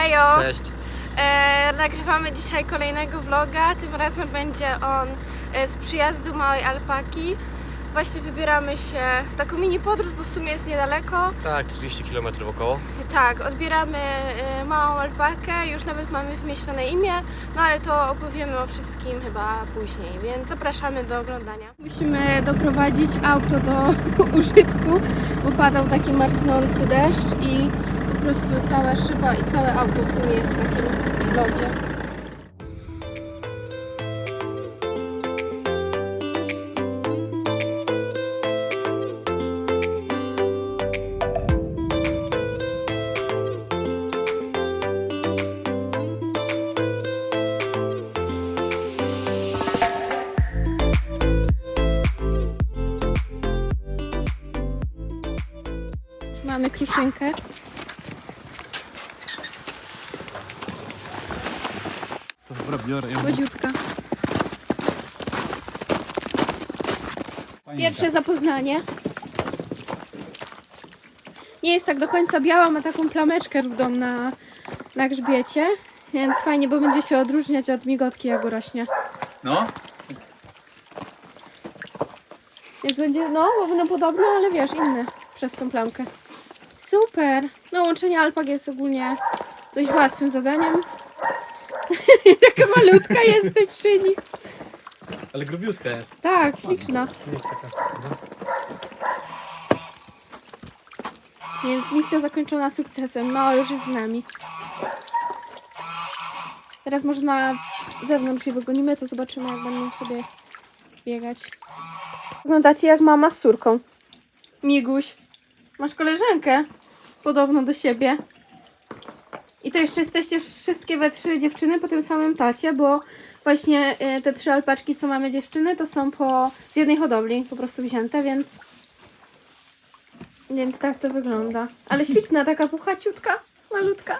Hejo! Cześć. E, nagrywamy dzisiaj kolejnego vloga. Tym razem będzie on e, z przyjazdu małej alpaki. Właśnie wybieramy się w taką mini podróż, bo w sumie jest niedaleko. Tak, 30 km około. Tak, odbieramy e, małą alpakę, już nawet mamy wymyślone imię, no ale to opowiemy o wszystkim chyba później, więc zapraszamy do oglądania. Musimy doprowadzić auto do użytku, bo padał taki marznący deszcz i po prostu cała szyba i całe auto w sumie jest w takim lodzie. Mamy kruszynkę. To dobra, biorę ją. Słodziutka. Pierwsze zapoznanie. Nie jest tak do końca biała, ma taką plameczkę rudą na, na grzbiecie. Więc fajnie, bo będzie się odróżniać od migotki, jak urośnie. No, Więc będzie, no, bo będą podobne, ale wiesz, inne przez tą plamkę. Super! No, łączenie alpak jest ogólnie dość łatwym zadaniem. Taka malutka jesteś przy nich. Ale grubiutka jest. Tak, śliczna. Więc misja zakończona sukcesem. Mała już jest z nami. Teraz może na zewnątrz je wygonimy, to zobaczymy jak będą sobie biegać. Wyglądacie jak mama z córką. Miguś. Masz koleżankę podobną do siebie. I to jeszcze jesteście wszystkie we trzy dziewczyny po tym samym tacie, bo właśnie e, te trzy alpaczki, co mamy dziewczyny, to są po, z jednej hodowli po prostu wzięte, więc więc tak to wygląda. Ale śliczna, taka puchaciutka, malutka.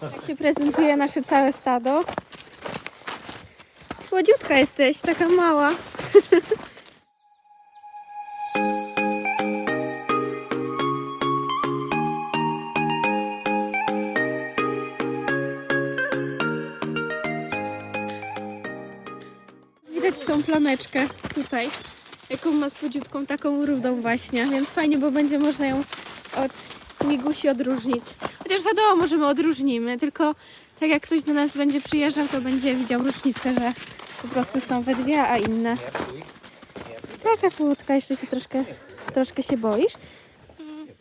Tak się prezentuje nasze całe stado. Słodziutka jesteś, taka mała. plameczkę tutaj, jaką ma słodziutką, taką rudą właśnie, więc fajnie, bo będzie można ją od migusi odróżnić. Chociaż wiadomo, może my odróżnimy, tylko tak jak ktoś do nas będzie przyjeżdżał, to będzie widział różnicę, że po prostu są we dwie, a inne. Taka słodka, jeszcze się troszkę, troszkę się boisz.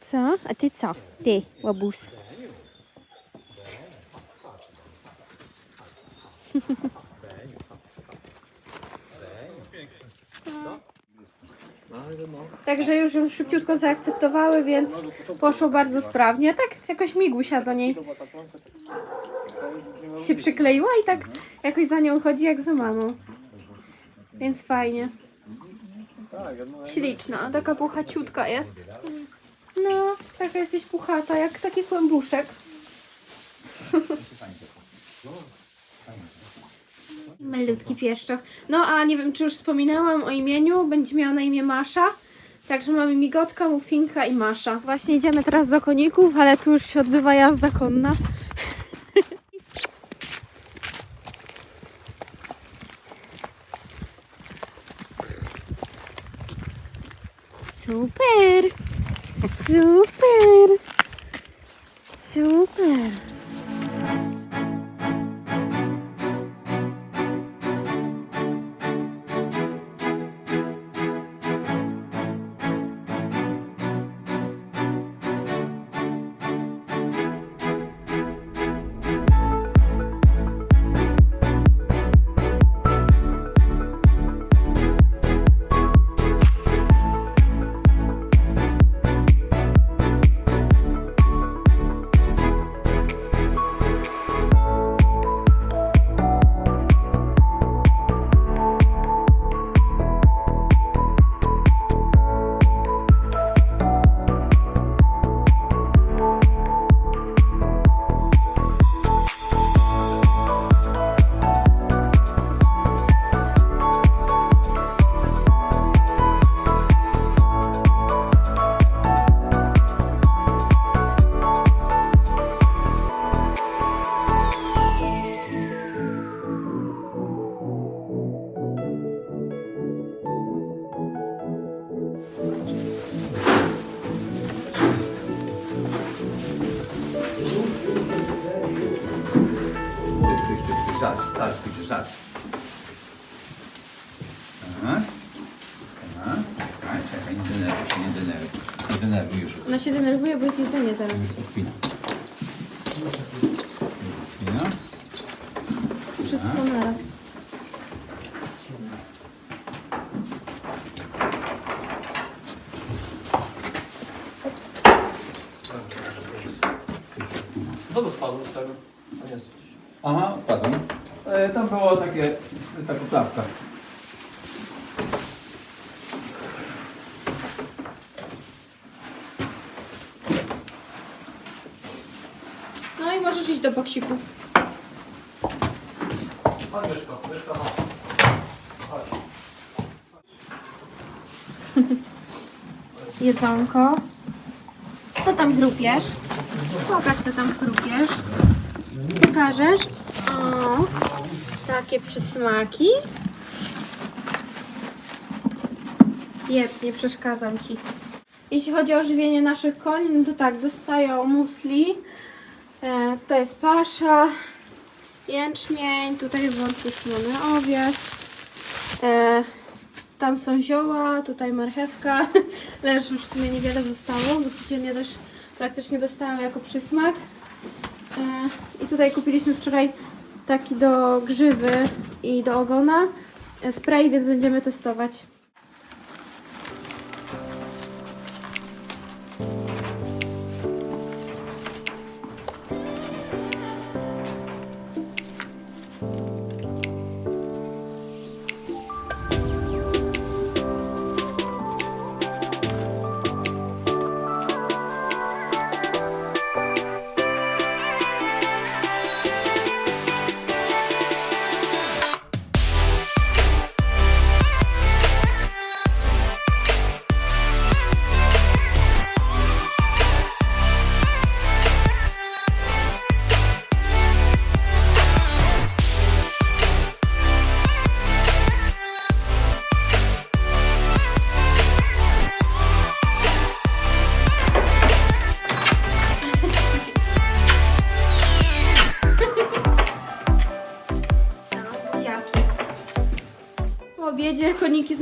Co? A ty co? Ty, łabus. Także już ją szybciutko zaakceptowały, więc poszło bardzo sprawnie. Tak jakoś migusia do niej się przykleiła i tak jakoś za nią chodzi jak za mamą. Więc fajnie. Śliczna, taka puchaciutka jest. No, taka jesteś puchata, jak taki kłębuszek. Malutki pieszczoch. No a nie wiem, czy już wspominałam o imieniu. Będzie miała na imię Masza. Także mamy Migotka, Mufinka i Masza. Właśnie idziemy teraz do koników, ale tu już się odbywa jazda konna. Zaraz, zaraz pójdziesz, zaraz. Tak. Tak. Czekaj, czekaj, nie denerwuj się, nie denerwuj. Nie denerwuj już. Ona się denerwuje, bo jest jedzenie teraz. Odpina. Odpina. Wszystko naraz. Co to spadło z tego? A nie, Aha, padłem. E, tam było takie, taka klapka. No i możesz iść do boksiku. Chodź Myszko, Myszko, chodź. Chodź. Jedzonko. Co tam chrupiesz? Pokaż, co tam chrupiesz. Pokażesz? O, takie przysmaki. Jedz, nie przeszkadzam Ci. Jeśli chodzi o żywienie naszych koni, no to tak, dostają musli. E, tutaj jest pasza, jęczmień, tutaj wątpiszczony owies. E, tam są zioła, tutaj marchewka. Leż już w sumie niewiele zostało, bo codziennie też praktycznie dostałam jako przysmak. E, I tutaj kupiliśmy wczoraj taki do grzywy i do ogona e, spray, więc będziemy testować.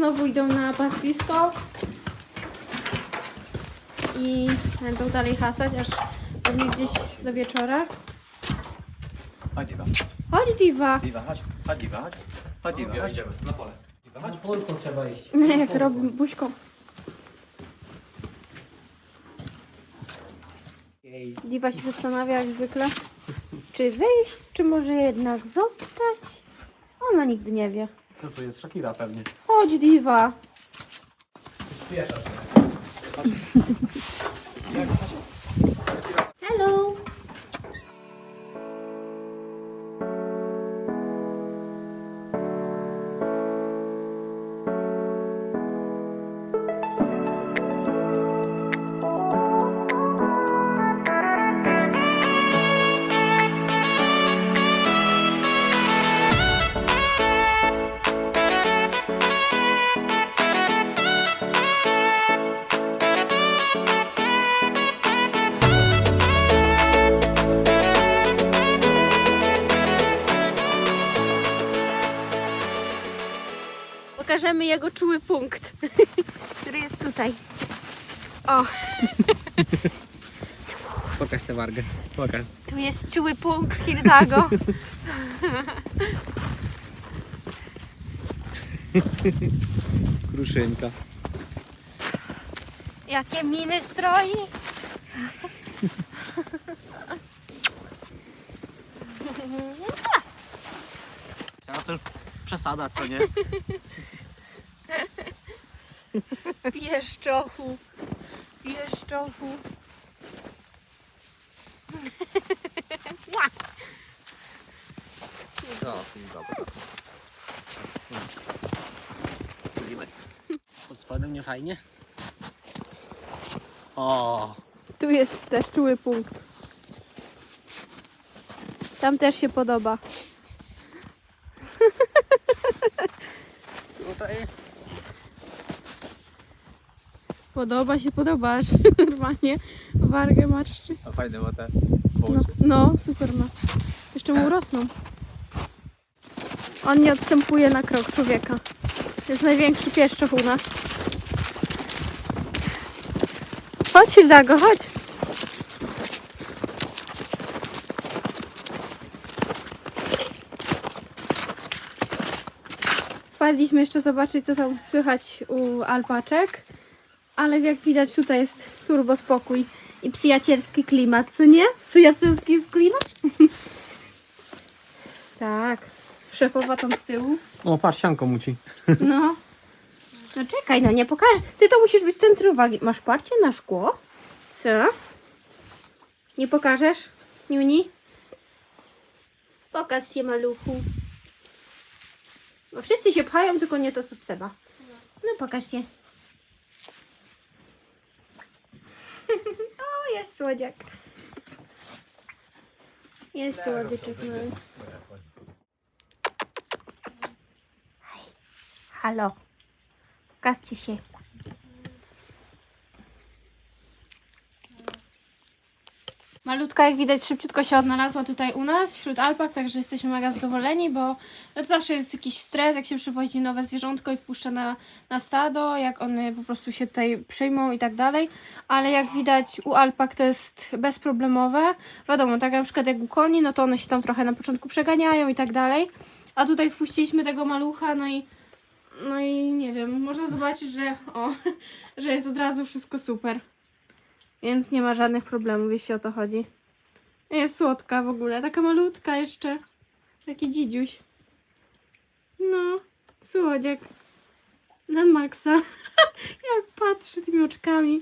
Znowu idą na pastwisko i będą dalej hasać, aż pewnie gdzieś do wieczora. Chodź Diwa. Chodź Diva! Diwa, chodź. Chodź Diwa, chodź. Chodź Diwa, Ja chodź. na pole. Chodź polką trzeba iść. Nie, jak to robi buźką. Diva się zastanawia jak zwykle, czy wyjść, czy może jednak zostać. Ona nigdy nie wie. To to jest Shakira pewnie. Chodź Diva! Hello! Pokażemy jego czuły punkt, który jest tutaj. O, Pokaż tę wargę. Pokaż. tu jest czuły punkt Hildago. Kruszynka. Jakie miny stroi. A to już przesada, co nie? Pieszczochu. Pieszczochu. No, dobra. Tulimy. Pod spodem nie fajnie? O, Tu jest też czuły punkt. Tam też się podoba. tutaj Podoba się, podobasz. Normalnie wargę marszczy. A fajne ma te No, no, super ma. Jeszcze mu rosną. On nie odstępuje na krok człowieka. Jest największy pieszczoch u nas. Chodź, Hildago, chodź. Wpadliśmy jeszcze zobaczyć, co tam słychać u alpaczek. Ale jak widać, tutaj jest turbo spokój i przyjacielski klimat, co nie? Przyjacielski jest klimat? tak. Szefowa tam z tyłu. O, patrz, sianko muci. No. No czekaj, no nie pokażę. Ty to musisz być w centrum uwagi. Masz parcie na szkło? Co? Nie pokażesz? Niuni? Pokaż się maluchu. Bo wszyscy się pchają, tylko nie to, co trzeba. No pokaż się. o, jest słodziak. Jest słodyczek mały. Halo. Pokażcie się. Malutka, jak widać, szybciutko się odnalazła tutaj u nas, wśród alpak, także jesteśmy mega zadowoleni, bo to zawsze jest jakiś stres, jak się przywozi nowe zwierzątko i wpuszcza na, na stado, jak one po prostu się tutaj przyjmą i tak dalej, ale jak widać u alpak to jest bezproblemowe. Wiadomo, tak na przykład jak u koni, no to one się tam trochę na początku przeganiają i tak dalej, a tutaj wpuściliśmy tego malucha, no i no i nie wiem, można zobaczyć, że o, że jest od razu wszystko super. Więc nie ma żadnych problemów, jeśli o to chodzi. Jest słodka w ogóle, taka malutka jeszcze. Taki dzidziuś. No, słodziak. Na maksa. Jak patrzy tymi oczkami.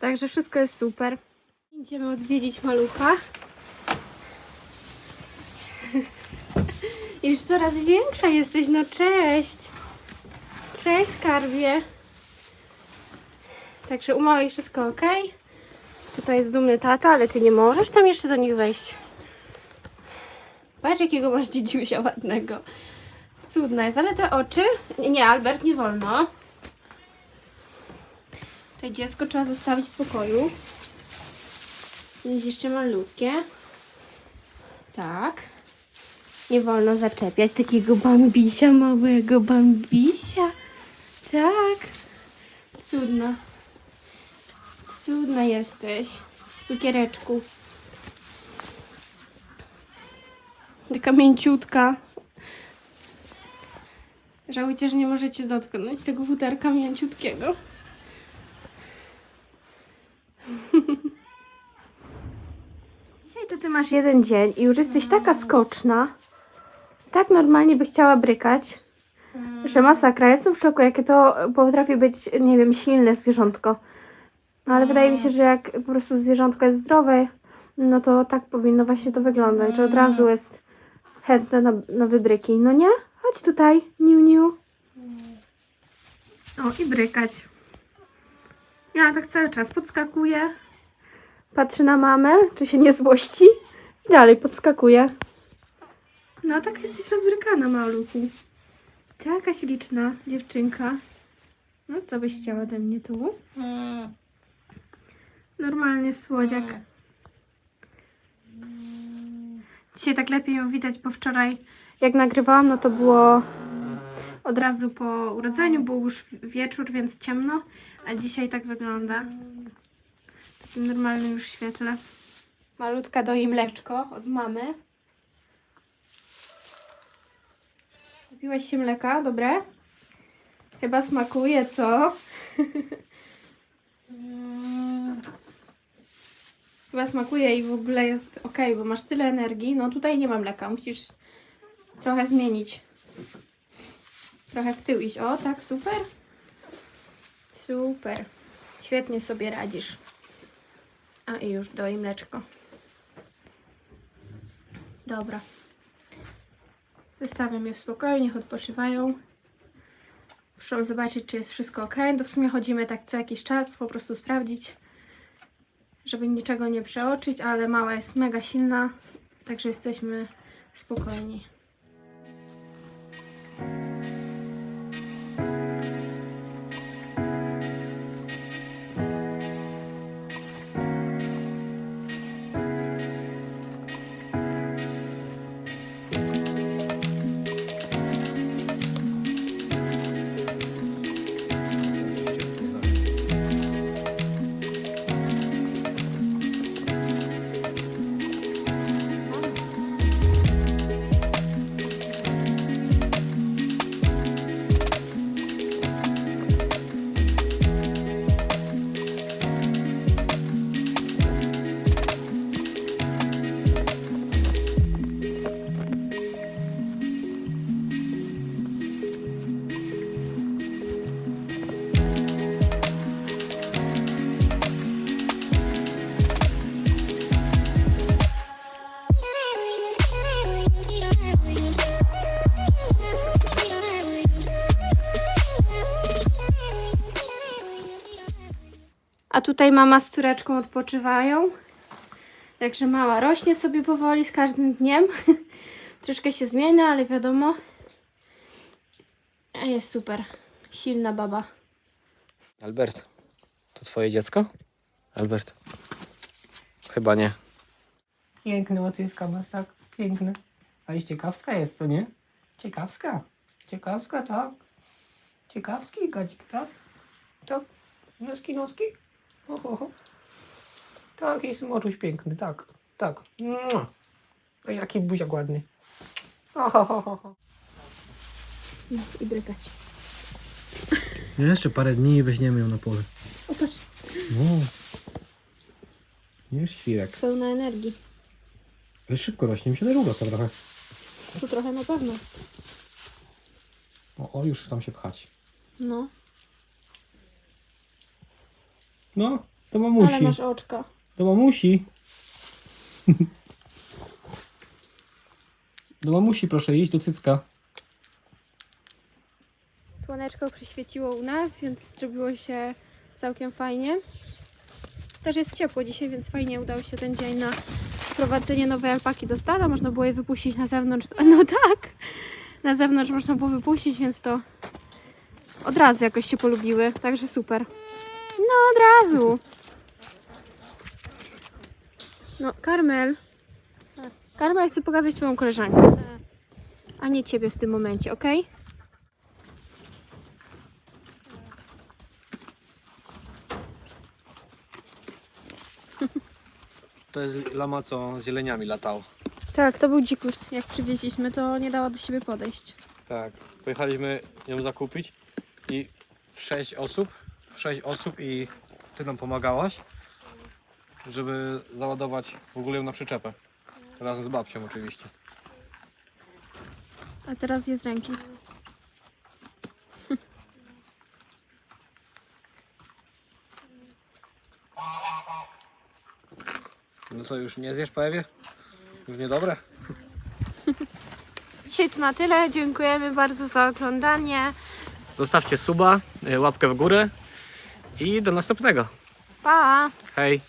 Także wszystko jest super. Idziemy odwiedzić malucha. Już coraz większa jesteś, no cześć. Cześć skarbie. Także u małej wszystko ok. Tutaj jest dumny tata, ale ty nie możesz tam jeszcze do nich wejść. Patrz jakiego masz dziedziusia ładnego. Cudna jest, ale te oczy... Nie, Albert, nie wolno. Tutaj dziecko trzeba zostawić w spokoju. Jest jeszcze malutkie. Tak. Nie wolno zaczepiać takiego bambisia, małego bambisia. Tak. Cudna. Cudna jesteś. Cukiereczku. Taka mięciutka. Żałujcie, że nie możecie dotknąć tego futerka mięciutkiego. Dzisiaj to ty masz jeden dzień i już jesteś taka skoczna. Tak normalnie by chciała brykać. Że masakra. Jestem w szoku, jakie to potrafi być, nie wiem, silne zwierzątko. No, ale wydaje mi się, że jak po prostu zwierzątko jest zdrowe, no to tak powinno właśnie to wyglądać, że od razu jest chętne na, na wybryki. No nie? Chodź tutaj, niu niu. O, i brykać. Ja tak cały czas podskakuję. Patrzy na mamę, czy się nie złości. I dalej podskakuje. No, tak jesteś rozbrykana, maluchu. Taka śliczna dziewczynka. No, co byś chciała ode mnie tu? Normalnie słodziak. Dzisiaj tak lepiej ją widać, bo wczoraj jak nagrywałam, no to było od razu po urodzeniu, był już wieczór, więc ciemno, a dzisiaj tak wygląda. W takim normalnym już świetle. Malutka doi mleczko od mamy. Napiłeś się mleka, dobre? Chyba smakuje, co? Chyba smakuje i w ogóle jest ok, bo masz tyle energii. No tutaj nie ma mleka, musisz trochę zmienić. Trochę w tył iść. O, tak, super. Super. Świetnie sobie radzisz. A i już doi mleczko. Dobra. Zostawiam je w spokoju, niech odpoczywają. Muszę zobaczyć, czy jest wszystko ok. To w sumie chodzimy tak co jakiś czas, po prostu sprawdzić, żeby niczego nie przeoczyć, ale mała jest mega silna, także jesteśmy spokojni. Tutaj mama z córeczką odpoczywają. Także mała rośnie sobie powoli z każdym dniem. Troszkę się zmienia, ale wiadomo. A Jest super. Silna baba. Albert, to twoje dziecko? Albert. Chyba nie. Piękne ocyska masz, tak? Piękne. Ale ciekawska jest, co nie? Ciekawska. Ciekawska, tak. Ciekawski gadzik, tak? Tak. Noski, noski. Ho, ho, ho. Tak, jest moczuś piękny, tak. Tak. Mua. A jaki buziak ładny. Ho, ho, ho, ho, ho. No, I brykać. Jeszcze parę dni i weźmiemy ją na pole. O, patrz. No. Już świrek. Pełna energii. Ale szybko rośnie, mi się długo trochę. Tu trochę na pewno. O, o, już tam się pchać. No. No, to mamusi. Ale masz oczka. Do mamusi. Do mamusi proszę iść, do cycka. Słoneczko przyświeciło u nas, więc zrobiło się całkiem fajnie. Też jest ciepło dzisiaj, więc fajnie udał się ten dzień na wprowadzenie nowej alpaki do stada. Można było je wypuścić na zewnątrz. No tak! Na zewnątrz można było wypuścić, więc to od razu jakoś się polubiły. Także super. No od razu. No, Karmel. Karmel, chcę pokazać Twoją koleżankę. A nie Ciebie w tym momencie, ok? To jest lama, co z zieleniami latało. Tak, to był dzikus. Jak przywieźliśmy, to nie dała do siebie podejść. Tak. Pojechaliśmy ją zakupić i w sześć osób, w sześć osób i ty nam pomagałaś, żeby załadować w ogóle ją na przyczepę. Razem z babcią oczywiście. A teraz jest ręki. No co, już nie zjesz po Ewie? Już niedobre? Dzisiaj to na tyle. Dziękujemy bardzo za oglądanie. Zostawcie suba, y, łapkę w górę i do następnego. Pa! Hej!